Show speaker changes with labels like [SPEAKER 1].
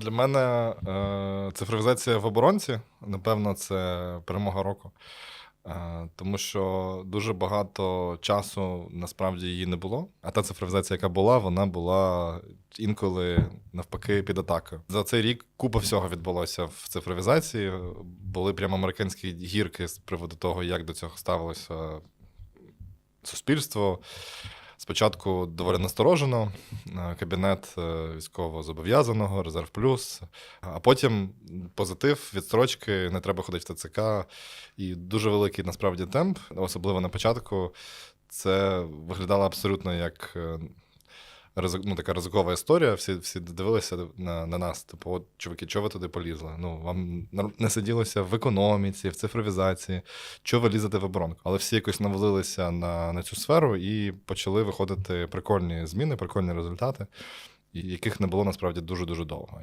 [SPEAKER 1] Для мене е, цифровізація в оборонці, напевно, це перемога року. Е, тому що дуже багато часу насправді її не було. А та цифровізація, яка була, вона була інколи навпаки під атакою. За цей рік купа всього відбулося в цифровізації. Були прямо американські гірки з приводу того, як до цього ставилося суспільство. Спочатку доволі насторожено, е, кабінет е, військово зобов'язаного, резерв плюс, а потім позитив, відстрочки, не треба ходити в ТЦК. І дуже великий насправді темп, особливо на початку. Це виглядало абсолютно як е, ризик, ну, така ризикова історія. Всі, всі дивилися на, на нас. Типу, от, чуваки, чого ви туди полізли? Ну, вам не сиділося в економіці, в цифровізації, чого ви лізете в оборонку? Але всі якось навалилися на, на цю сферу і почали виходити прикольні зміни, прикольні результати, яких не було насправді дуже-дуже довго.